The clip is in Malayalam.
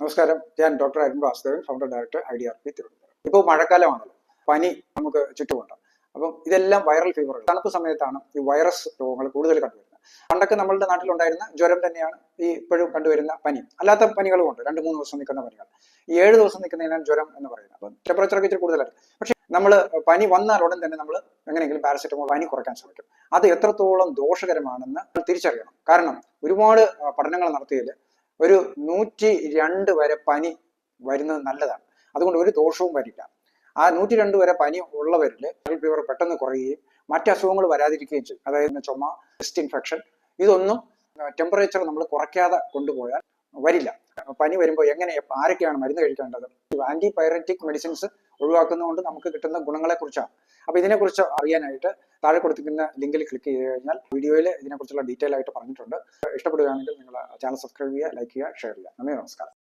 നമസ്കാരം. ഞാൻ doctor Arun Vasudevan founder director I D R P Thiruvananthapuram. ഇപ്പോൾ മഴക്കാലമാണല്ലോ. പനി നമുക്ക് ചുറ്റുമുണ്ട്. അപ്പം ഇതെല്ലാം വൈറൽ ഫീവറുകൾ തണുപ്പ് സമയത്താണ് ഈ വൈറസ് രോഗങ്ങൾ കൂടുതൽ കണ്ടുവരുന്നത്. പണ്ടൊക്കെ നമ്മളുടെ നാട്ടിലുണ്ടായിരുന്ന ജ്വരം തന്നെയാണ് ഈ ഇപ്പോഴും കണ്ടുവരുന്ന പനി. അല്ലാത്ത പനികളും ഉണ്ട്. രണ്ട് മൂന്ന് ദിവസം നിൽക്കുന്ന പനികൾ. ഈ ഏഴ് ദിവസം നിൽക്കുന്നതിനാണ് ജ്വരം എന്ന് പറയുന്നത്. അപ്പം ടെമ്പറേച്ചർ ഒക്കെ ഇച്ചിരി കൂടുതലായിട്ട് പക്ഷെ നമ്മൾ പനി വന്നാൽ ഉടൻ തന്നെ നമ്മൾ എങ്ങനെയെങ്കിലും പാരസെറ്റമോൾ പനി കുറയ്ക്കാൻ ശ്രമിക്കും. അത് എത്രത്തോളം ദോഷകരമാണെന്ന് തിരിച്ചറിയണം. കാരണം ഒരുപാട് പഠനങ്ങൾ നടത്തിയതിൽ ഒരു നൂറ്റി രണ്ട് വരെ പനി വരുന്നത് നല്ലതാണ്. അതുകൊണ്ട് ഒരു ദോഷവും വരില്ല. ആ നൂറ്റി രണ്ട് വരെ പനി ഉള്ളവരിൽ ഫീവർ പെട്ടെന്ന് കുറയുകയും മറ്റ് അസുഖങ്ങൾ വരാതിരിക്കുകയും ചെയ്യും. അതായത് ചുമ ചെസ്റ്റ് ഇൻഫെക്ഷൻ ഇതൊന്നും ടെമ്പറേച്ചർ നമ്മൾ കുറയ്ക്കാതെ കൊണ്ടുപോയാൽ വരില്ല. പനി വരുമ്പോൾ എങ്ങനെ ആരൊക്കെയാണ് മരുന്ന് കഴിക്കേണ്ടത്? ആന്റി പൈററ്റിക് മെഡിസിൻസ് ഒഴിവാക്കുന്നതുകൊണ്ട് നമുക്ക് കിട്ടുന്ന ഗുണങ്ങളെ കുറിച്ചാണ്. അപ്പോൾ ഇതിനെക്കുറിച്ച് അറിയാനായിട്ട് താഴെ കൊടുത്തിരിക്കുന്ന ലിങ്കിൽ ക്ലിക്ക് ചെയ്ത് കഴിഞ്ഞാൽ വീഡിയോയിൽ ഇതിനെക്കുറിച്ചുള്ള ഡീറ്റെയിൽ ആയിട്ട് പറഞ്ഞിട്ടുണ്ട്. ഇഷ്ടപ്പെടുകയാണെങ്കിൽ നിങ്ങൾ ചാനൽ സബ്സ്ക്രൈബ് ചെയ്യുക ലൈക്ക് ചെയ്യുക ഷെയർ ചെയ്യുക. നന്ദി നമസ്കാരം.